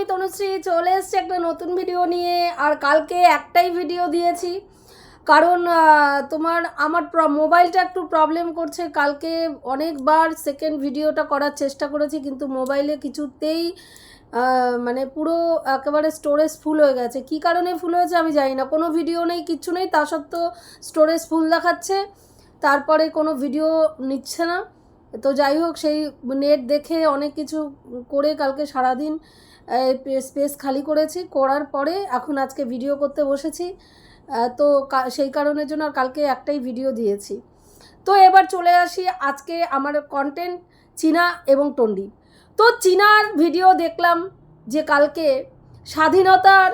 আমি তনুশ্রী চলে এসেছি একটা নতুন ভিডিও নিয়ে, আর কালকে একটাই ভিডিও দিয়েছি। কারণ তোমার আমার মোবাইলটা একটু প্রবলেম করছে। কালকে অনেকবার সেকেন্ড ভিডিওটা করার চেষ্টা করেছি, কিন্তু মোবাইলে কিছুতেই মানে পুরো একেবারে স্টোরেজ ফুল হয়ে গেছে। কি কারণে ফুল হয়েছে আমি জানি না। কোনো ভিডিও নেই, কিচ্ছু নেই, তা সত্ত্বেও স্টোরেজ ফুল দেখাচ্ছে। তারপরে কোনো ভিডিও নিচ্ছে না। তো যাই হোক, সেই নেট দেখে অনেক কিছু করে কালকে সারাদিন স্পেস খালি করেছি, করার পরে এখন আজকে ভিডিও করতে বসেছি। তো সেই কারণের জন্য আর কালকে একটাই ভিডিও দিয়েছি। তো এবার চলে আসি আজকে আমার কন্টেন্ট চীনা এবং টন্ডি। তো চীনার ভিডিও দেখলাম যে কালকে স্বাধীনতার,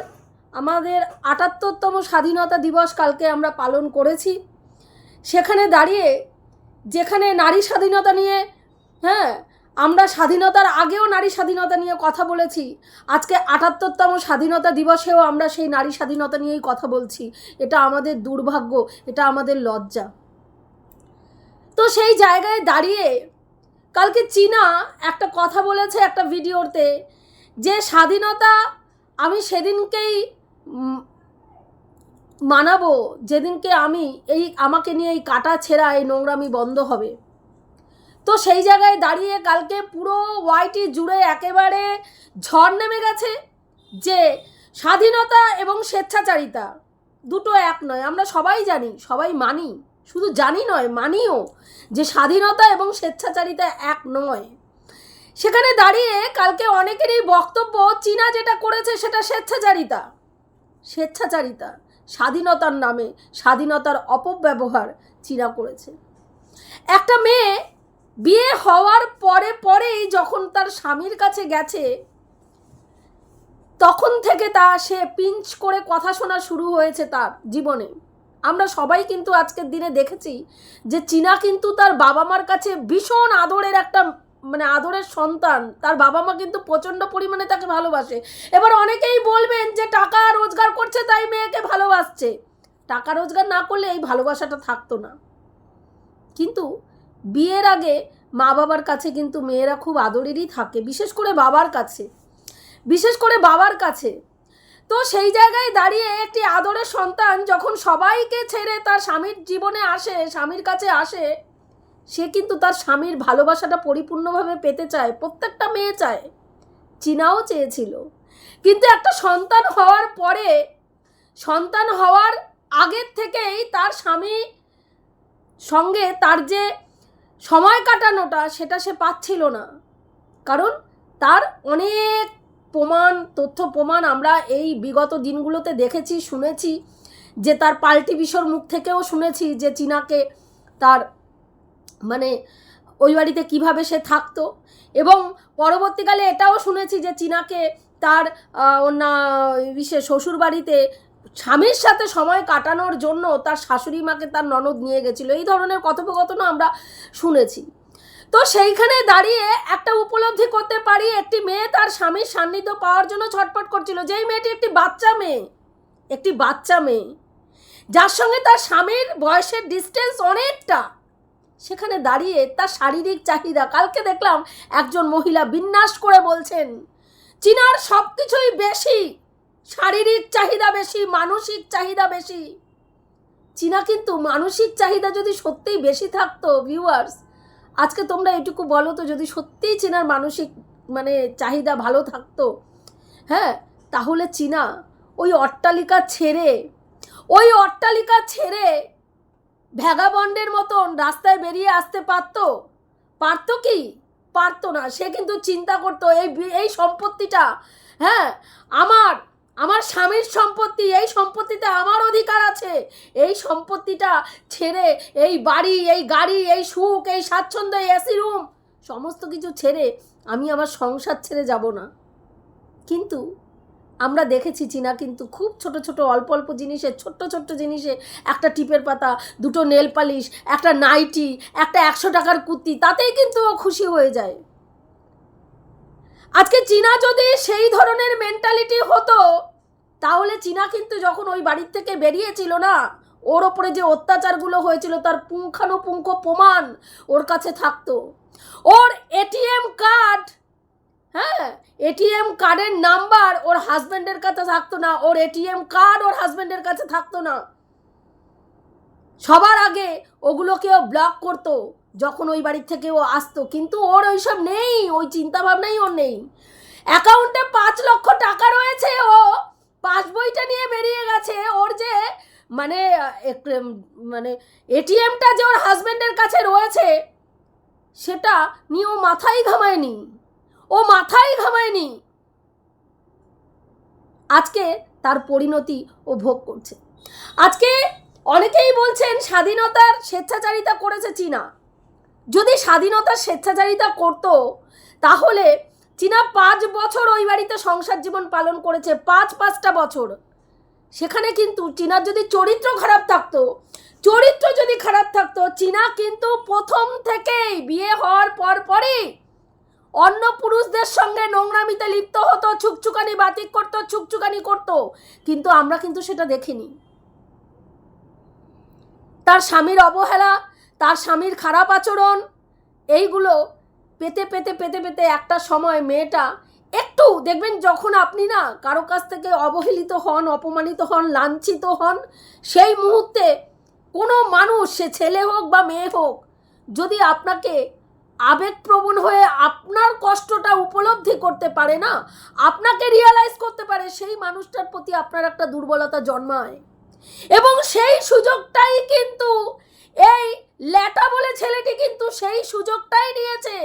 আমাদের আটাত্তরতম স্বাধীনতা দিবস কালকে আমরা পালন করেছি। সেখানে দাঁড়িয়ে যেখানে নারী স্বাধীনতা নিয়ে হ্যাঁ আমরা স্বাধীনতার আগেও নারী স্বাধীনতা নিয়ে কথা বলেছি। আজকে আটাত্তরতম স্বাধীনতা দিবসেও আমরা সেই নারী স্বাধীনতা নিয়েই কথা বলছি। এটা আমাদের দুর্ভাগ্য, এটা আমাদের লজ্জা। তো সেই জায়গায় দাঁড়িয়ে কালকে চীনা একটা কথা বলেছে একটা ভিডিওতে যে স্বাধীনতা আমি সেদিনকেই মানাবো, যেদিনকে আমি এই, আমাকে নিয়ে এই কাটা ছেঁড়া, এই নোংরামি বন্ধ হবে। তো সেই জায়গায় দাঁড়িয়ে কালকে পুরো ওয়াইটি জুড়ে একেবারে ঝড় নেমে গেছে যে স্বাধীনতা এবং স্বেচ্ছাচারিতা দুটো এক নয়, আমরা সবাই জানি, সবাই মানি, শুধু জানি নয়, মানিও যে স্বাধীনতা এবং স্বেচ্ছাচারিতা এক নয়। সেখানে দাঁড়িয়ে কালকে অনেকেরই বক্তব্য, চীনা যেটা করেছে সেটা স্বেচ্ছাচারিতা। স্বেচ্ছাচারিতা, স্বাধীনতার নামে স্বাধীনতার অপব্যবহার চীনা করেছে। একটা মেয়ে বিয়ে হওয়ার পরে পরেই যখন তার স্বামীর কাছে গেছে, তখন থেকে তা সে পিঞ্চ করে কথা শোনা শুরু হয়েছে তার জীবনে। আমরা সবাই কিন্তু আজকের দিনে দেখেছি যে চীনা কিন্তু তার বাবা মার কাছে ভীষণ আদরের একটা মানে আদরের সন্তান। তার বাবা মা কিন্তু প্রচণ্ড পরিমাণে তাকে ভালোবাসে। এবার অনেকেই বলবেন যে টাকা রোজগার করছে তাই মেয়েকে ভালোবাসছে। টাকা রোজগার না করলে এই ভালোবাসাটা থাকতো না। কিন্তু বিয়ের আগে মা বাবার কাছে কিন্তু মেয়েরা খুব আদরেরই থাকে, বিশেষ করে বাবার কাছে। বিশেষ করে বাবার কাছে। তো সেই জায়গায় দাঁড়িয়ে একটি আদরের সন্তান যখন সবাইকে ছেড়ে তার স্বামীর জীবনে আসে, স্বামীর কাছে আসে, সে কিন্তু তার স্বামীর ভালোবাসাটা পরিপূর্ণভাবে পেতে চায়, প্রত্যেকটা মেয়ে চায়, চীনাও চেয়েছিল। কিন্তু একটা সন্তান হওয়ার পরে, সন্তান হওয়ার আগের থেকেই তার স্বামী সঙ্গে তার যে সময় কাটানোটা সেটা সে পাচ্ছিল না। কারণ তার অনেক প্রমাণ, তথ্য প্রমাণ আমরা এই বিগত দিনগুলোতে দেখেছি, শুনেছি, যে তার পাল্টি বিশর মুখ থেকেও শুনেছি যে চীনাকে তার মানে ওই বাড়িতে কীভাবে সে থাকতো এবং পরবর্তীকালে এটাও শুনেছি যে চীনাকে তার না বিশেষ শ্বশুর বাড়িতে স্বামীর সাথে সময় কাটানোর জন্য তার শাশুড়ি মাকে তার ননদ নিয়ে গেছিল। এই ধরনের কথোপকথনও আমরা শুনেছি। তো সেইখানে দাঁড়িয়ে একটা উপলব্ধি করতে পারি, একটি মেয়ে তার স্বামীর সান্নিধ্য পাওয়ার জন্য ছটফট করছিল। যেই মেয়েটি একটি বাচ্চা মেয়ে, একটি বাচ্চা মেয়ে, যার সঙ্গে তার স্বামীর বয়সের ডিস্টেন্স অনেকটা, সেখানে দাঁড়িয়ে তার শারীরিক চাহিদা, কালকে দেখলাম একজন মহিলা বিন্যাস করে বলছেন, চীনার সব কিছুই বেশি। শারীরিক চাহিদা বেশি, মানসিক চাহিদা বেশি। চীনা কিন্তু মানসিক চাহিদা যদি সত্যিই বেশি থাকতো ভিউয়ার্স আজকে তোমরা এটুকু বলো তো, যদি সত্যিই চীনার মানসিক মানে চাহিদা ভালো থাকতো হ্যাঁ তাহলে চীনা ওই অট্টালিকা ছেড়ে, ওই অট্টালিকা ছেড়ে ভ্যাগাবন্ডের মতন রাস্তায় বেরিয়ে আসতে পারতো? পারতো কি? পারতো না। সে কিন্তু চিন্তা করতো, এই এই সম্পত্তিটা হ্যাঁ আমার আমার স্বামীর সম্পত্তি, এই সম্পত্তিতে আমার অধিকার আছে। এই সম্পত্তিটা ছেড়ে এই বাড়ি, এই গাড়ি, এই সুখ, এই স্বাচ্ছন্দ্য, এই এসি রুম সমস্ত কিছু ছেড়ে আমি আমার সংসার ছেড়ে যাব না। কিন্তু আমরা দেখেছি চীনা কিন্তু খুব ছোট ছোট, অল্প অল্প জিনিসে, ছোট্ট ছোট্ট জিনিসে একটা টিপের পাতা, দুটো নেল পালিশ, একটা নাইটি, একটা একশো টাকার কুর্তি, তাতেই কিন্তু ও খুশি হয়ে যায়। আজকে চীনা যদি সেই ধরনের মেন্টালিটি হতো, তাহলে চীনা কিন্তু যখন ওই বাড়ির থেকে বেরিয়েছিল না, ওর ওপরে যে অত্যাচারগুলো হয়েছিল, তার পুঙ্খানুপুঙ্খ প্রমাণ ওর কাছে থাকতো। ওর এটিএম কার্ড হ্যাঁ এটিএম কার্ডের নাম্বার ওর হাজব্যান্ডের কাছে থাকতো না, ওর এটিএম কার্ড ওর হাজব্যান্ডের কাছে থাকতো না। সবার আগে ওগুলোকেও ব্লক করতো। যখন ওই বাড়ির থেকে ও আসতো, কিন্তু ওর ওইসব নেই, ওই চিন্তা ভাবনাই ওর নেই। অ্যাকাউন্টে পাঁচ লক্ষ টাকা রয়েছে ও পাসবইটা নিয়ে বেরিয়ে গেছে। ওর যে মানে মানে এটিএমটা যে ওর হাজব্যান্ডের কাছে রয়েছে, সেটা নিয়ে ও মাথায় ঘামায়নি। ও মাথায় ঘামায়নি। আজকে তার পরিণতি ও ভোগ করছে। আজকে অনেকেই বলছেন স্বাধীনতার স্বেচ্ছাচারিতা করেছে চীনা। যদি স্বাধীনতার স্বেচ্ছাচারিতা করতো, তাহলে চীনা পাঁচ বছর ওই বাড়িতে সংসার জীবন পালন করেছে, পাঁচ পাঁচটা বছর। সেখানে কিন্তু চীনার যদি চরিত্র খারাপ থাকতো, চরিত্র যদি খারাপ থাকতো, চীনা কিন্তু প্রথম থেকেই বিয়ে হওয়ার পর পরই অন্য পুরুষদের সঙ্গে নোংরামিতে লিপ্ত হতো, ছুকছুকানি বাতিক করতো, ছুকছুকানি করতো। কিন্তু আমরা কিন্তু সেটা দেখিনি। তার স্বামীর অবহেলা তার স্বামীর খারাপ আচরণ, এইগুলো পেতে পেতে পেতে পেতে একটা সময় মেয়েটা একটু দেখবেন যখন আপনি না কারও কাছ থেকে অবহেলিত হন, অপমানিত হন, লাঞ্ছিত হন, সেই মুহূর্তে কোনো মানুষ, সে ছেলে হোক বা মেয়ে হোক, যদি আপনাকে আবেগপ্রবণ হয়ে আপনার কষ্টটা উপলব্ধি করতে পারে না, আপনাকে রিয়ালাইজ করতে পারে, সেই মানুষটার প্রতি আপনার একটা দুর্বলতা জন্মায়। এবং সেই সুযোগটাই কিন্তু এই ল্যাটা বলে ছেলেটি কিন্তু সেই সুযোগটাই নিয়েছে।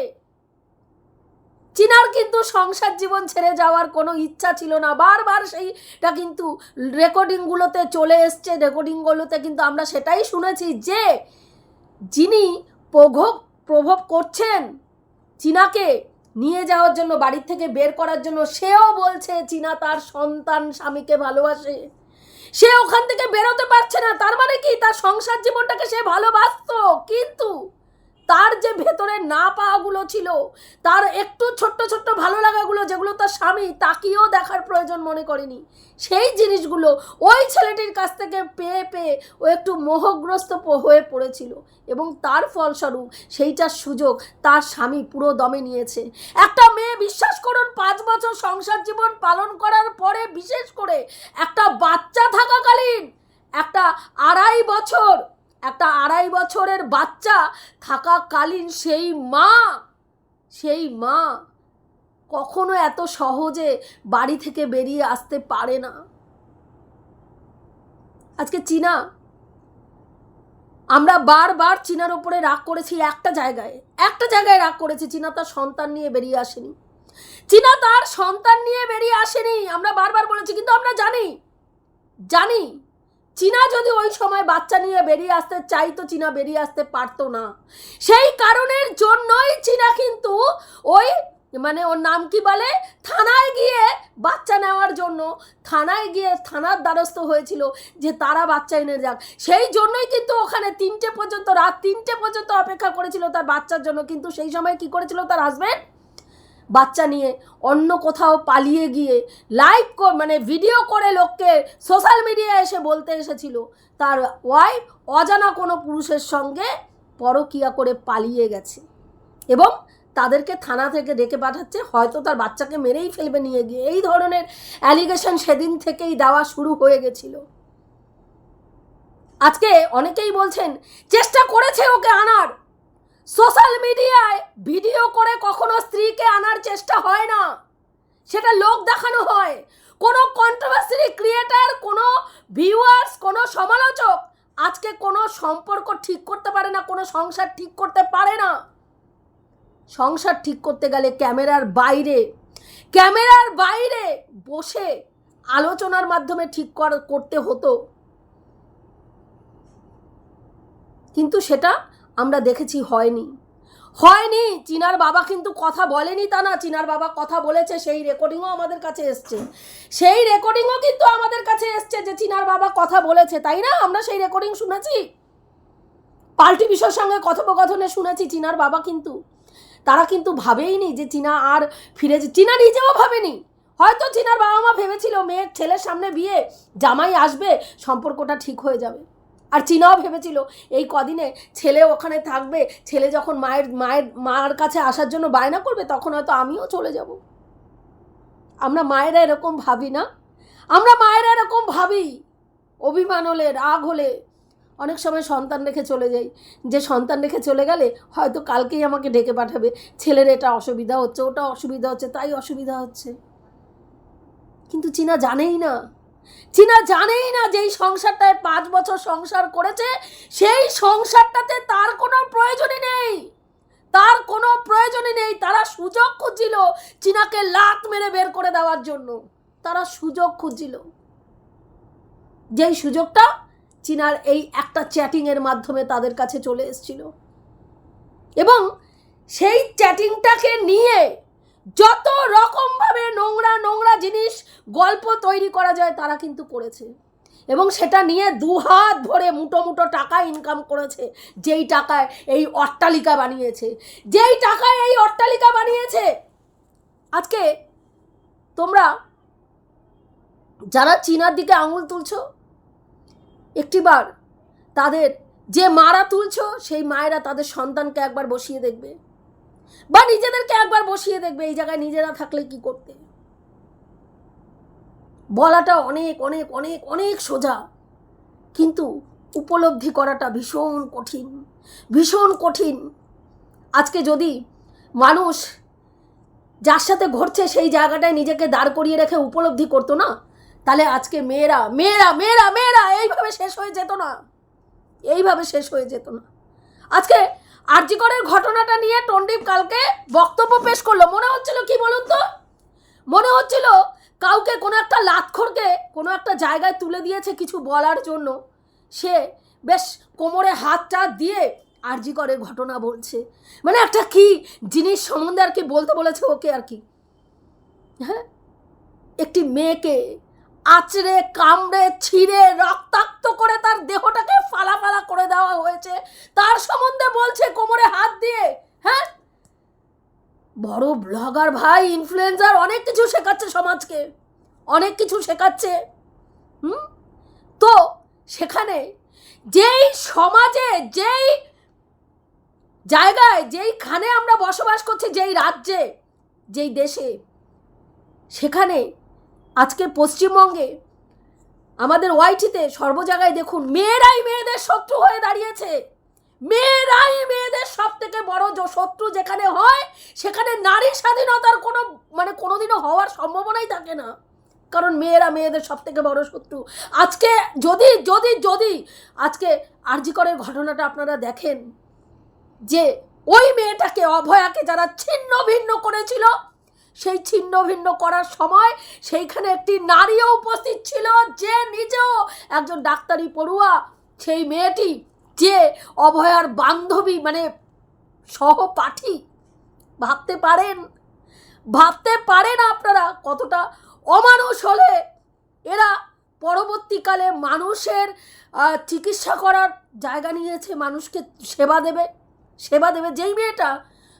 চিনার কিন্তু সংসার জীবন ছেড়ে যাওয়ার কোনো ইচ্ছা ছিল না। বারবার সেইটা কিন্তু রেকর্ডিংগুলোতে চলে এসছে, রেকর্ডিংগুলোতে কিন্তু আমরা সেটাই শুনেছি যে যিনি প্রভব প্রভব করছেন, চীনাকে নিয়ে যাওয়ার জন্য, বাড়ির থেকে বের করার জন্য, সেও বলছে, চীনা তার সন্তান স্বামীকে ভালোবাসে। সে ওখান থেকে বেরোতে পারছে না। তার মানে কি? তার সংসার জীবনটাকে সে ভালোবাসত। কিন্তু তার যে ভেতরে না পাওয়াগুলো ছিল, তার একটু ছোট্ট ছোট্ট ভালো লাগাগুলো যেগুলো তার স্বামী তাকেও দেখার প্রয়োজন মনে করেনি, সেই জিনিসগুলো ওই ছেলেটির কাছ থেকে পেয়ে পেয়ে ও একটু মোহগ্রস্ত হয়ে পড়েছিল এবং তার ফলস্বরূপ সেইটার সুযোগ তার স্বামী পুরো দমে নিয়েছে। একটা মেয়ে বিশ্বাস করুন, পাঁচ বছর সংসার জীবন পালন করার পরে বিশেষ করে একটা বাচ্চা থাকাকালীন একটা আড়াই বছর একটা আড়াই বছরের বাচ্চা থাকাকালীন সেই মা সেই মা কখনো এত সহজে বাড়ি থেকে বেরিয়ে আসতে পারে না। আজকে চীনা, আমরা বারবার চীনার ওপরে রাগ করেছি একটা জায়গায় একটা জায়গায় রাগ করেছি, চীনা তার সন্তান নিয়ে বেরিয়ে আসেনি। চীনা তার সন্তান নিয়ে বেরিয়ে আসেনি, আমরা বারবার বলেছি, কিন্তু আমরা জানি জানি চীনা যদি ওই সময় বাচ্চা নিয়ে বেরিয়ে আসতে চাইতো চীনা বেরিয়ে আসতে পারতো না। সেই কারণের জন্যই চীনা কিন্তু ওই মানে ওর নাম কি বলে? থানায় গিয়ে বাচ্চা নেওয়ার জন্য, থানায় গিয়ে থানার দ্বারস্থ হয়েছিল যে তারা বাচ্চা এনে যাক। সেই জন্যই কিন্তু ওখানে তিনটে পর্যন্ত, রাত তিনটে পর্যন্ত অপেক্ষা করেছিল তার বাচ্চার জন্য। কিন্তু সেই সময় কি করেছিল তার হাজবেন্ড বাচ্চা নিয়ে অন্য কোথাও পালিয়ে গিয়ে লাইভ মানে ভিডিও করে লোককে সোশ্যাল মিডিয়ায় এসে বলতে এসেছিল। তার ওয়াইফ অজানা কোনো পুরুষের সঙ্গে পরকিয়া করে পালিয়ে গেছে এবং তাদেরকে থানা থেকে ডেকে পাঠাচ্ছে। হয়তো তার বাচ্চাকে মেরেই ফেলবে নিয়ে গিয়ে। এই ধরনের অ্যালিগেশন সেদিন থেকেই দেওয়া শুরু হয়ে গেছিল। আজকে অনেকেই বলছেন, চেষ্টা করেছে ওকে আনার। সোশ্যাল মিডিয়ায় ভিডিও করে কখনো স্ত্রীকে আনার চেষ্টা হয় না। সেটা লোক দেখানো হয়। কোনো কন্ট্রোভার্সি ক্রিয়েটার কোনো ভিউয়ার্স কোনো সমালোচক আজকে কোনো সম্পর্ক ঠিক করতে পারে না, কোনো সংসার ঠিক করতে পারে না। সংসার ঠিক করতে গেলে ক্যামেরার বাইরে ক্যামেরার বাইরে বসে আলোচনার মাধ্যমে ঠিক কর- করতে হতো। কিন্তু সেটা আমরা দেখেছি হয়নি। হয়নি, চিনার বাবা কিন্তু কথা বলেনি তা না, চিনার বাবা কথা বলেছে, সেই রেকর্ডিংও আমাদের কাছে এসছে। সেই রেকর্ডিংও কিন্তু আমাদের কাছে এসছে যে চিনার বাবা কথা বলেছে, তাই না? আমরা সেই রেকর্ডিং শুনেছি? পাল্টি বিষয়ের সঙ্গে কথোপকথনে শুনেছি চিনার বাবা কিন্তু। তারা কিন্তু ভাবেইনি যে চীনা আর ফিরে চীনা নিজেও ভাবেনি। হয়তো চীনার বাবা মা ভেবেছিল, মেয়ের ছেলের সামনে বিয়ে, জামাই আসবে, সম্পর্কটা ঠিক হয়ে যাবে। আর চীনাও ভেবেছিল, এই কদিনে ছেলে ওখানে থাকবে, ছেলে যখন মায়ের মায়ের, মার কাছে আসার জন্য বায়না করবে, তখন হয়তো আমিও চলে যাব। আমরা মায়েরা এরকম ভাবি না? আমরা মায়েরা এরকম ভাবি। অভিমান হলে, রাগ হলে, অনেক সময় সন্তান রেখে চলে যাই। যে সন্তান রেখে চলে গেলে, হয়তো কালকেই আমাকে ডেকে পাঠাবে, ছেলের এটা অসুবিধা হচ্ছে, ওটা অসুবিধা হচ্ছে, তাই অসুবিধা হচ্ছে। কিন্তু চীনা জানেই না। চীনা জানেই না যেই সংসারটায় পাঁচ বছর সংসার করেছে, সেই সংসারটাতে তার কোনো প্রয়োজনই নেই। তার কোনো প্রয়োজনই নেই। তারা সুযোগ খুঁজছিল চীনাকে লাত মেরে বের করে দেওয়ার জন্য। তারা সুযোগ খুঁজছিল। যেই সুযোগটা চীনার এই একটা চ্যাটিংয়ের মাধ্যমে তাদের কাছে চলে এসেছিল। এবং সেই চ্যাটিংটাকে নিয়ে যত রকমভাবে নোংরা নোংরা জিনিস গল্প তৈরি করা যায়, তারা কিন্তু করেছে। এবং সেটা নিয়ে দুহাত ভরে মুটো মুটো টাকা ইনকাম করেছে, যেই টাকায় এই অট্টালিকা বানিয়েছে। যেই টাকায় এই অট্টালিকা বানিয়েছে, আজকে তোমরা যারা চীনার দিকে আঙুল তুলছো, একটিবার তাদের যে মারা তুলছো, সেই মায়েরা তাদের সন্তানকে একবার বসিয়ে দেখবে। বা নিজেদেরকে একবার বসিয়ে দেখবে এই জায়গায় নিজেরা থাকলে কি করতে? বলাটা অনেক অনেক অনেক অনেক সোজা। কিন্তু উপলব্ধি করাটা ভীষণ কঠিন ভীষণ কঠিন। আজকে যদি মানুষ যার সাথে ঘটছে সেই জায়গাটায় নিজেকে দাঁড় করিয়ে রেখে উপলব্ধি করতো না, তাহলে আজকে মেয়েরা মেয়েরা মেয়েরা মেয়েরা এইভাবে শেষ হয়ে যেত না। এইভাবে শেষ হয়ে যেত না। আজকে আরজিকরের ঘটনাটা নিয়ে টন্ডিপ কালকে বক্তব্য পেশ করল। মনে হচ্ছিল কি বলুন তো? মনে হচ্ছিল কাউকে কোনো একটা লাতখরকে কোনো একটা জায়গায় তুলে দিয়েছে কিছু বলার জন্য। সে বেশ কোমরে হাতটা দিয়ে আরজিকরের ঘটনা বলছে। মানে একটা কি জিনিস সম্বন্ধে আর কি বলতে বলেছে ওকে আর কি? হ্যাঁ? একটি মেয়েকে আচড়ে, কামড়ে, ছিঁড়ে, রক্তাক্ত করে তার দেহটাকে ফালা ফালা করে দেওয়া হয়েছে। তার সম্বন্ধে বলছে কোমরে হাত দিয়ে। হ্যাঁ? বড় ব্লগার ভাই ইনফ্লুয়েন্সার অনেক কিছু শেখাচ্ছে সমাজকে। অনেক কিছু শেখাচ্ছে। হুম? তো সেখানে যেই সমাজে, যেই জায়গায় যেইখানে আমরা বসবাস করছি, যেই রাজ্যে, যেই দেশে, সেখানে আজকে পশ্চিমবঙ্গে আমাদের ওয়াইটিতে সর্ব জায়গায় দেখুন মেয়েরাই মেয়েদের শত্রু হয়ে দাঁড়িয়েছে। মেয়েরাই মেয়েদের সব থেকে বড় শত্রু যেখানে হয়, সেখানে নারী স্বাধীনতার কোনো মানে কোনোদিনও হওয়ার সম্ভাবনাই থাকে না। কারণ মেয়েরা মেয়েদের সব থেকে বড় শত্রু। আজকে যদি যদি যদি, আজকে আরজিকরের ঘটনাটা আপনারা দেখেন যে ওই মেয়েটাকে অভয়াকে যারা ছিন্ন ভিন্ন করেছিল সেই ছিন্ন ভিন্ন করার সময় সেইখানে একটি নারীও উপস্থিত ছিল যে নিজেও একজন ডাক্তারি পড়ুয়া। সেই মেয়েটি যে অভয়ার বান্ধবী মানে সহপাঠী। ভাবতে পারেন ভাবতে পারেন আপনারা কতটা অমানুষ হলে এরা পরবর্তীকালে মানুষের চিকিৎসা করার জায়গা নিয়েছে, মানুষকে সেবা দেবে সেবা দেবে। যেই মেয়েটা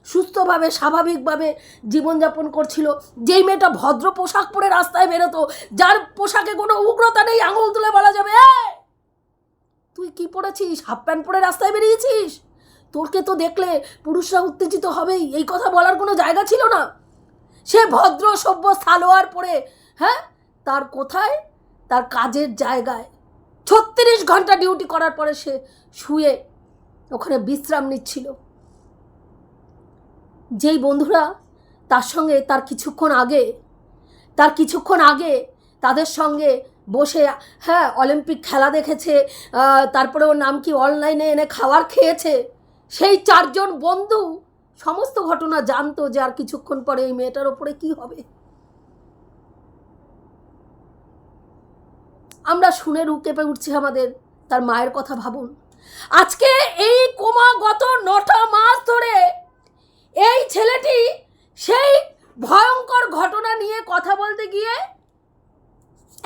সুস্থভাবে স্বাভাবিকভাবে জীবনযাপন করছিল। যেই মেয়েটা ভদ্র পোশাক পরে রাস্তায় বেরোতো যার পোশাকে কোনো উগ্রতা নেই আঙুল তুলে বলা যাবে "এই, তুই কি পরেছিস হাফ প্যান্ট পরে রাস্তায় বেরিয়েছিস? তোরকে তো দেখলে পুরুষরা উত্তেজিত হবেই এই কথা বলার কোনো জায়গা ছিল না? সে ভদ্র সভ্য সালোয়ার পরে হ্যাঁ তার কোথায়? তার কাজের জায়গায়। ছত্রিশ ঘণ্টা ডিউটি করার পরে সে শুয়ে ওখানে বিশ্রাম নিচ্ছিল। যেই বন্ধুরা তার সঙ্গে তার কিছুক্ষণ আগে, তার কিছুক্ষণ আগে তাদের সঙ্গে বসে হ্যাঁ অলিম্পিক খেলা দেখেছে তারপরে ওর নাম কি অনলাইনে এনে খাবার খেয়েছে, সেই চারজন বন্ধু সমস্ত ঘটনা জানতো যে আর কিছুক্ষণ পরে এই মেয়েটার ওপরে কি হবে। আমরা শুনে রু কেঁপে উঠছি আমাদের, তার মায়ের কথা ভাবুন। আজকে এই ক্রমাগত নটা মাস ধরে এই ছেলেটি সেই ভয়ঙ্কর ঘটনা নিয়ে কথা বলতে গিয়ে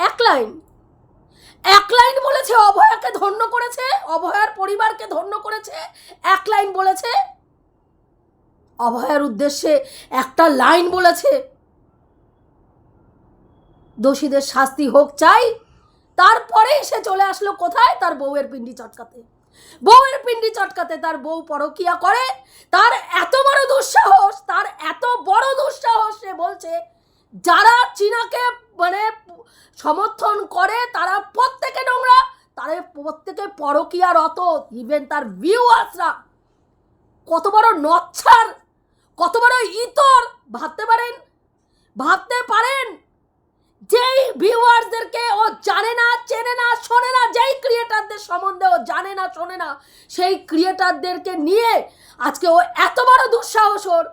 এক লাইন এক লাইন বলেছে, অভয়াকে ধন্য করেছে, অভয়ার পরিবারকে ধন্য করেছে, এক লাইন বলেছে, অভয়ার উদ্দেশ্যে একটা লাইন বলেছে, দোষীদের শাস্তি হোক চাই তারপরেই সে চলে আসলো কোথায়? তার বউয়ের পিন্ডি চটকাতে। বউয়ের পিন্ডি চটকাতে তার বউ পরকিয়া করে, তার এত বড় দুঃসাহস তার এত বড় দুঃসাহস সে বলছে যারা চীনাকে মানে সমর্থন করে, তারা প্রত্যেকে নোংরা, তারা প্রত্যেকে পরকিয়া রত ইভেন তার ভিউয়ার্সরা কত বড় নচ্ছার, কত বড় ইতর, ভাবতে পারেন? ভাবতে পারেন? যেই ভিউয়ার্সদেরকে ও জানে না, চেনে না, শোনে না, যেই ক্রিয়েটারদের সম্বন্ধে ও জানে না, শোনে না, সেই ক্রিয়েটারদেরকে নিয়ে আজকে ও এত বড় দুঃসাহস ওর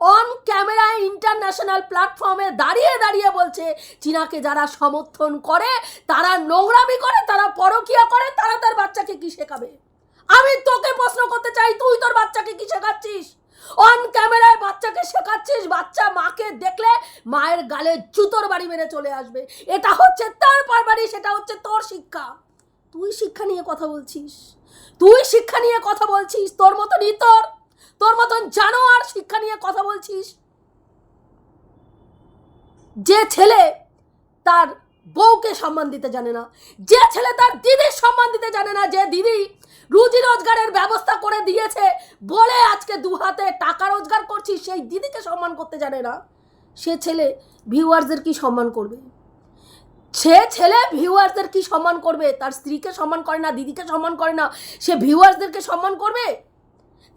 অন ক্যামেরায় ইন্টারন্যাশনাল প্ল্যাটফর্মে দাঁড়িয়ে দাঁড়িয়ে বলছে, চীনাকে যারা সমর্থন করে, তারা নোংরামি করে, তারা পরকিয়া করে, তারা তার বাচ্চাকে কি শেখাবে? আমি তোকে প্রশ্ন করতে চাই, তুই তোর বাচ্চাকে কি শেখাচ্ছিস? অন ক্যামেরায় বাচ্চাকে শেখাচ্ছিস, বাচ্চা মাকে দেখলে মায়ের গালে জুতোর বাড়ি মেরে চলে আসবে। এটা হচ্ছে তার পারবাড়ি সেটা হচ্ছে তোর শিক্ষা। তুই শিক্ষা নিয়ে কথা বলছিস। তুই শিক্ষা নিয়ে কথা বলছিস, তোর মতন ইতর তোর মতন জানোয়ার শিক্ষা নিয়ে কথা বলছিস? যে ছেলে তার বউকে সম্মান দিতে জানে না, যে ছেলে তার দিদির সম্মান দিতে জানে না, যে দিদি রুজি রোজগারের ব্যবস্থা করে দিয়েছে, বলে আজকে দু হাতে টাকা রোজগার করছিস, সেই দিদিকে সম্মান করতে জানে না, সে ছেলে ভিউয়ার্সদের কি সম্মান করবে? সে ছেলে ভিউয়ার্সদের কি সম্মান করবে? তার স্ত্রীকে সম্মান করে না, দিদিকে সম্মান করে না, সে ভিউয়ার্সদেরকে সম্মান করবে?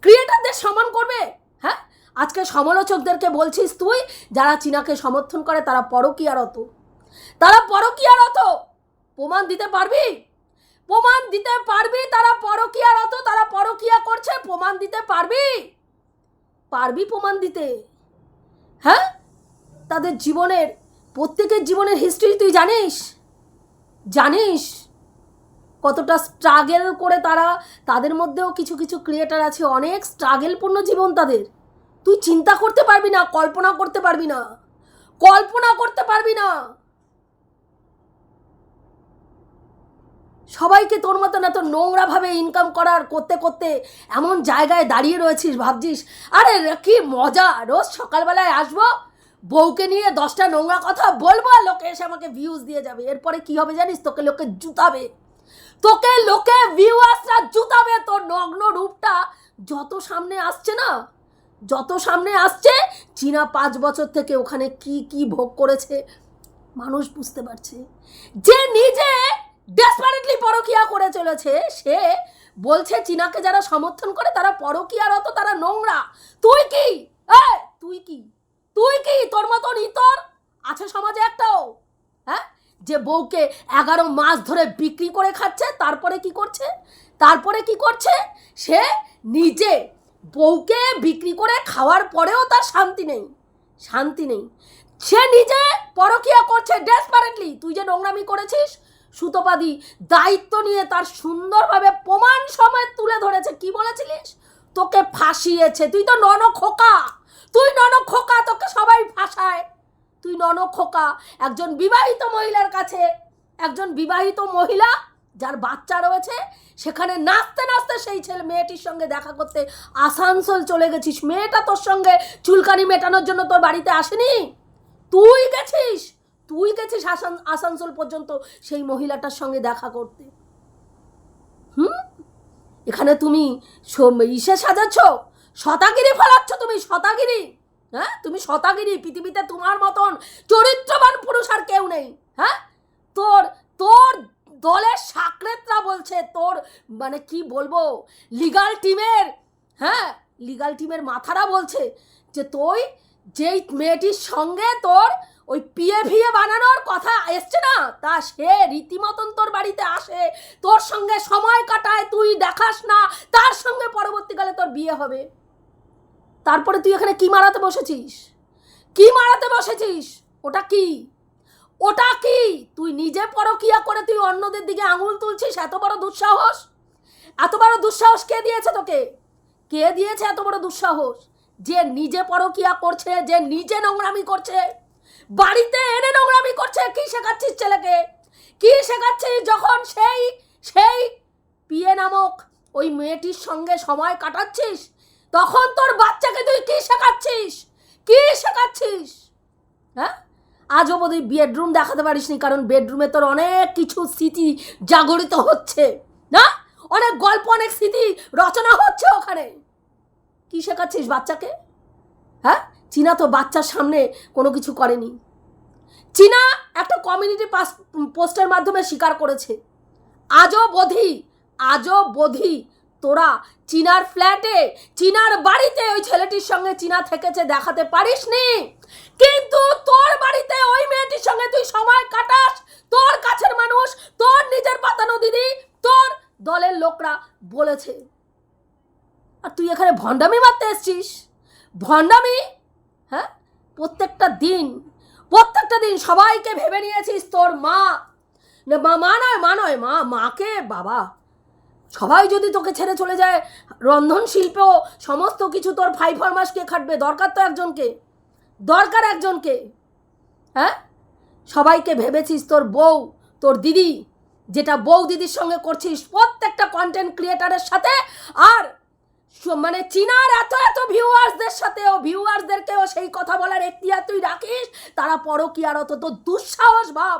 ক্রিয়েটারদের সমান করবে? হ্যাঁ? আজকে সমালোচকদেরকে বলছিস তুই, যারা চীনাকে সমর্থন করে, তারা পরকীয়ারত। তারা পরকীয়ারত! প্রমাণ দিতে পারবি? প্রমাণ দিতে পারবি তারা পরকীয়ারত, তারা পরকীয়া করছে, প্রমাণ দিতে পারবি? পারবি প্রমাণ দিতে। হ্যাঁ? তাদের জীবনের, প্রত্যেকের জীবনের হিস্ট্রি তুই জানিস? জানিস? কতটা স্ট্রাগেল করে তারা, তাদের মধ্যেও কিছু কিছু ক্রিয়েটার আছে, অনেক স্ট্রাগেলপূর্ণ জীবন তাদের। তুই চিন্তা করতে পারবি না কল্পনা করতে পারবি না। কল্পনা করতে পারবি না। সবাইকে তোর মতন এত নোংরাভাবে ইনকাম করার করতে করতে এমন জায়গায় দাঁড়িয়ে রয়েছিস, ভাবছিস, আরে, কি মজা, রোজ সকালবেলায় আসব, বউকে নিয়ে দশটা নোংরা কথা বলব লোকে এসে আমাকে ভিউজ দিয়ে যাবে। এরপরে কি হবে জানিস? তোকে লোকে জুতাবে। তোকে, লোকে ভিউয়ার্সরা জুতাবে তোর নগ্ন রূপটা। যত সামনে আসছে না, যত সামনে আসছে, চীনা পাঁচ বছর থেকে ওখানে কি কি ভোগ করেছে, মানুষ বুঝতে পারছে। যে নিজে ডেসপারেটলি পরকিয়া করে চলেছে, সে বলছে চীনাকে যারা সমর্থন করে, তারা পরকিয়ারত, তারা নোংরা। তুই কি? তুই কি? তুই কি তোর মতন ইতর? আছে সমাজে একটাও হ্যাঁ? যে বউকে এগারো মাস ধরে বিক্রি করে খাচ্ছে, তারপরে কি করছে? তারপরে কি করছে? সে নিজে বউকে বিক্রি করে খাওয়ার পরেও তার শান্তি নেই শান্তি নেই। সে নিজে পরকিয়া করছে ডেসপারেটলি তুই যে নোংরামি করেছিস, সুতোপাদি, দায়িত্ব নিয়ে তার সুন্দরভাবে প্রমাণ সময় তুলে ধরেছে, কি বলেছিলিস? তোকে ফাঁসিয়েছে। তুই তো নন খোকা তুই নন খোকা তোকে সবাই ফাঁসায়। তুই নন খোকা, একজন বিবাহিত মহিলার কাছে, একজন বিবাহিত মহিলা যার বাচ্চা রয়েছে, সেখানে নাচতে নাচতে সেই ছেলে মেয়েটির সঙ্গে দেখা করতে আসানসোল চলে গেছিস। মেয়েটা তোর সঙ্গে চুলকানি মেটানোর জন্য তোর বাড়িতে আসেনি? তুই গেছিস? তুই গেছিস আসান আসানসোল পর্যন্ত সেই মহিলাটার সঙ্গে দেখা করতে। হুম? এখানে তুমি ইসে সাজাচ্ছ? শতাগিরি ফলাচ্ছ তুমি, শতাগিরি। হ্যাঁ? তুমি শতাগিরি পৃথিবীতে তোমার মতন চরিত্রবান পুরুষ আর কেউ নেই হ্যাঁ? তোর তোর দলের সাকরেতরা বলছে, তোর মানে কি বলব লিগাল টিমের হ্যাঁ? লিগাল টিমের মাথারা বলছে যে তুই যেই মেয়েটির সঙ্গে তোর ওই পিএ ভিএ বানানোর কথা এসছে না, তা সে রীতিমতন তোর বাড়িতে আসে, তোর সঙ্গে সময় কাটায়, তুই দেখাস না, তার সঙ্গে পরবর্তীকালে তোর বিয়ে হবে। তারপরে তুই এখানে কি মারাতে বসেছিস? কি মারাতে বসেছিস? ওটা কি? ওটা কি? তুই নিজে পরকিয়া করে তুই অন্যদের দিকে আঙুল তুলছিস? এত বড় দুঃসাহস? এত বড় দুঃসাহস কে দিয়েছে তোকে? কে দিয়েছে এত বড় দুঃসাহস? যে নিজে পরকিয়া করছে, যে নিজে নোংরামি করছে। বাড়িতে এনে নোংরামি করছে, কি শেখাচ্ছিস ছেলেকে? কি শেখাচ্ছিস যখন সেই সেই পিয়ে নামক ওই মেয়েটির সঙ্গে সময় কাটাচ্ছিস? তখন তোর বাচ্চাকে তুই কি শেখাচ্ছিস? কি শেখাচ্ছিস? হ্যাঁ? আজ অবধি বেডরুম দেখাতে পারিসনি, কারণ বেডরুমে তোর অনেক কিছু স্মৃতি জাগরিত হচ্ছে। না? অনেক গল্প, অনেক স্মৃতি রচনা হচ্ছে ওখানে। কি শেখাচ্ছিস বাচ্চাকে? হ্যাঁ? চীনা তো বাচ্চার সামনে কোনো কিছু করেনি। চীনা একটা কমিউনিটি পাস পোস্টের মাধ্যমে স্বীকার করেছে। আজও বধি আজও বধি তোরা চীনার ফ্ল্যাটে, চীনার বাড়িতে ওই ছেলেটির সঙ্গে চীনা থেকেছে দেখাতে পারিসনি কিন্তু তোর বাড়িতে ওই মেয়েটির সঙ্গে তুই সময় কাটাস। তোর কাছের মানুষ, তোর নিজের পাতানো দিদি, তোর দলের লোকরা বলেছে। আর তুই এখানে ভণ্ডামি মারতে এসছিস? ভণ্ডামি? হ্যাঁ? প্রত্যেকটা দিন প্রত্যেকটা দিন সবাইকে ভেবে নিয়েছিস তোর মা মা নয় মা নয়, মা, মাকে, বাবা। সবাই যদি তোকে ছেড়ে চলে যায়, রন্ধন শিল্পেও সমস্ত কিছু তোর ফাইভ ফরমাস কে খাটবে। দরকার তো একজনকে। দরকার একজনকে। হ্যাঁ? সবাইকে ভেবেছিস তোর বউ, তোর দিদি, যেটা বউ দিদির সঙ্গে করছিস প্রত্যেকটা কন্টেন্ট ক্রিয়েটারের সাথে, আর মানে চীনার এত এত ভিউয়ার্সদের সাথেও ভিউয়ার্সদেরকেও সেই কথা বলার এখতিয়ার তুই রাখিস, তারা পরকীয়ারত তোর দুঃসাহস ভাব।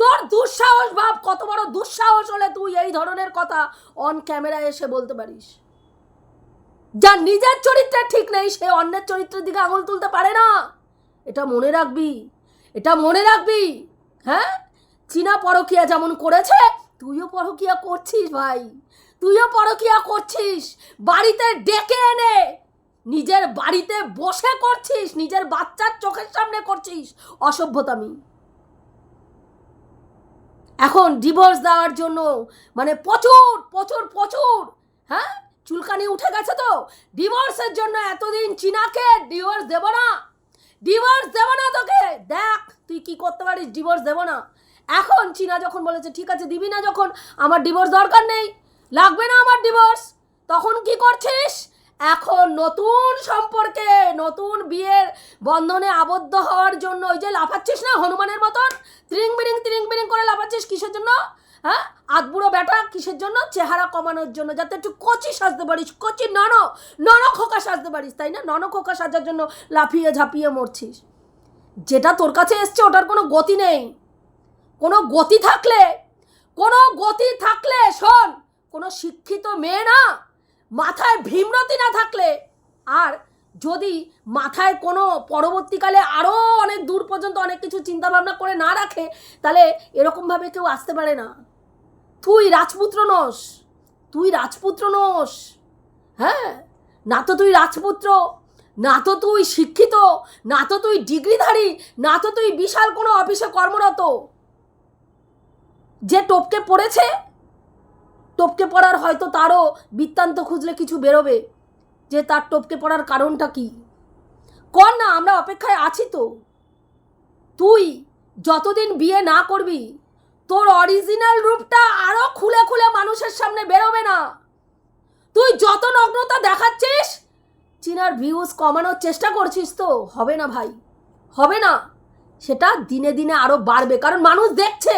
তোর দুঃসাহস ভাব, কত বড় দুঃসাহস হলে তুই এই ধরনের কথা অন ক্যামেরায় এসে বলতে পারিস। যার নিজের চরিত্রে ঠিক নেই, সে অন্যের চরিত্রের দিকে আঙুল তুলতে পারে না। এটা মনে রাখবি, এটা মনে রাখবি হ্যাঁ? চীনা পরকিয়া যেমন করেছে, তুইও পরকিয়া করছিস ভাই, তুইও পরকিয়া করছিস। বাড়িতে ডেকে এনে, নিজের বাড়িতে বসে করছিস, নিজের বাচ্চার চোখের সামনে করছিস। অসভ্যতামি। এখন ডিভোর্স দেওয়ার জন্য মানে প্রচুর প্রচুর প্রচুর হ্যাঁ? চুলকানি উঠে গেছে তো। ডিভোর্সের জন্য এতদিন চীনাকে ডিভোর্স দেব না। ডিভোর্স দেব না তোকে। দেখ, তুই কি করতে পারিস? ডিভোর্স দেব না। এখন চীনা যখন বলেছে, ঠিক আছে, দিবি না যখন, আমার ডিভোর্স দরকার নেই। লাগবে না আমার ডিভোর্স তখন কি করছিস? এখন নতুন সম্পর্কে, নতুন বিয়ের বন্ধনে আবদ্ধ হওয়ার জন্য ওই যে লাফাচ্ছিস না হনুমানের মতন? ত্রিং বিরিং ত্রিং বিরিং করে লাফাচ্ছিস কিসের জন্য? হ্যাঁ? আধবুড়ো বেটা কিসের জন্য? চেহারা কমানোর জন্য, যাতে একটু কচি সাজতে পারিস, কচি নন নন খোকা সাজতে পারিস, তাই না? নন খোকা সাজার জন্য লাফিয়ে ঝাঁপিয়ে মরছিস। যেটা তোর কাছে এসছে, ওটার কোনো গতি নেই। কোনো গতি থাকলে, কোনো গতি থাকলে শোন, কোনো শিক্ষিত মেয়ে না মাথায় ভীমরতি না থাকলে? আর যদি মাথায় কোনো পরবর্তীকালে আরও অনেক দূর পর্যন্ত অনেক কিছু চিন্তা ভাবনা করে না রাখে, তাহলে এরকমভাবে কেউ আসতে পারে না। তুই রাজপুত্র নস। তুই রাজপুত্র নস। হ্যাঁ? না তো তুই রাজপুত্র। না তো তুই শিক্ষিত। না তো তুই ডিগ্রিধারী। না তো তুই বিশাল কোনো অফিসে কর্মরত। যে টপকে পড়েছে টপকে পড়ার হয়তো তারও বৃত্তান্ত খুঁজলে কিছু বেরোবে। যে তার টপকে পড়ার কারণটা কি? কর না, আমরা অপেক্ষায় আছি তো। তুই যতদিন বিয়ে না করবি, তোর অরিজিনাল রূপটা আরও খুলে খুলে মানুষের সামনে বেরোবে না। তুই যত নগ্নতা দেখাচ্ছিস, চীনার ভিউজ কমানোর চেষ্টা করছিস তো। হবে না ভাই, হবে না। সেটা দিনে দিনে আরও বাড়বে, কারণ মানুষ দেখছে।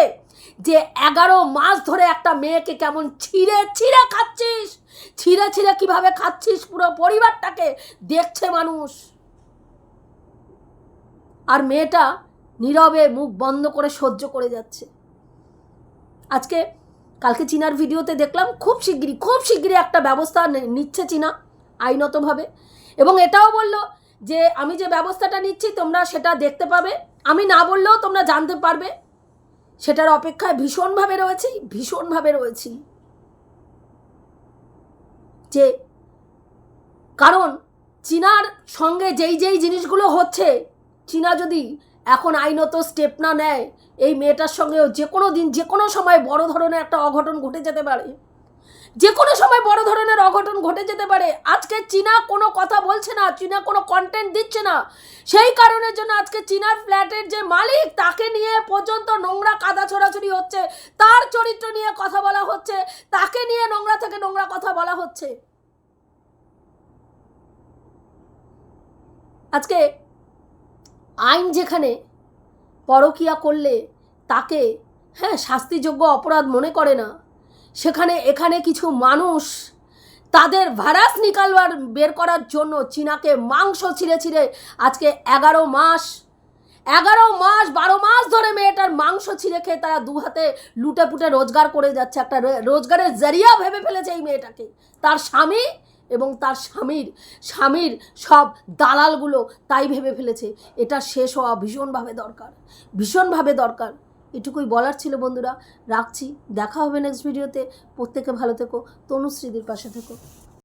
যে এগারো মাস ধরে একটা মেয়েকে কেমন ছিঁড়ে ছিঁড়ে খাচ্ছিস? ছিঁড়ে ছিঁড়ে কীভাবে খাচ্ছিস পুরো পরিবারটাকে? দেখছে মানুষ। আর মেয়েটা নীরবে মুখ বন্ধ করে সহ্য করে যাচ্ছে। আজকে কালকে চীনার ভিডিওতে দেখলাম খুব শিগগিরই খুব শিগগিরই একটা ব্যবস্থা নিচ্ছে চীনা, আইনতভাবে। এবং এটাও বলল যে, আমি যে ব্যবস্থাটা নিচ্ছি তোমরা সেটা দেখতে পাবে। আমি না বললেও তোমরা জানতে পারবে। সেটার অপেক্ষায় ভীষণভাবে রয়েছি ভীষণভাবে রয়েছি। যে কারণ চীনার সঙ্গে যেই যেই জিনিসগুলো হচ্ছে, চীনা যদি এখন আইনত স্টেপ না নেয়, এই মেয়েটার সঙ্গেও যে কোনো দিন যে কোনো সময় বড় ধরনের একটা অঘটন ঘটে যেতে পারে। যে কোনো সময় বড় ধরনের অঘটন ঘটে যেতে পারে। আজকে চীনা কোনো কথা বলছে না, চীনা কোনো কন্টেন্ট দিচ্ছে না। সেই কারণের জন্য আজকে চীনার ফ্ল্যাটের যে মালিক, তাকে নিয়ে পর্যন্ত নোংরা কাদা ছোড়াছড়ি হচ্ছে। তার চরিত্র নিয়ে কথা বলা হচ্ছে, তাকে নিয়ে নোংরা থেকে নোংরা কথা বলা হচ্ছে। আজকে আইন যেখানে পরকিয়া করলে তাকে হ্যাঁ শাস্তিযোগ্য অপরাধ মনে করে না। সেখানে, এখানে কিছু মানুষ তাদের ভাইরাস নিকালবার বের করার জন্য চীনাকে মাংস ছিঁড়ে ছিঁড়ে আজকে এগারো মাস এগারো মাস, বারো মাস ধরে মেয়েটার মাংস ছিঁড়ে খেয়ে তারা দু হাতে লুটে পুটে রোজগার করে যাচ্ছে। একটা রোজগারের জারিয়া ভেবে ফেলেছে এই মেয়েটাকে। তার স্বামী এবং তার স্বামীর স্বামীর সব দালালগুলো তাই ভেবে ফেলেছে। এটা শেষ হওয়া ভীষণভাবে দরকার ভীষণভাবে দরকার। এটুকুই বলার ছিল বন্ধুরা। রাখছি, দেখা হবে নেক্সট ভিডিওতে প্রত্যেকে ভালো থেকো। তনুশ্রীদের পাশে থেকো।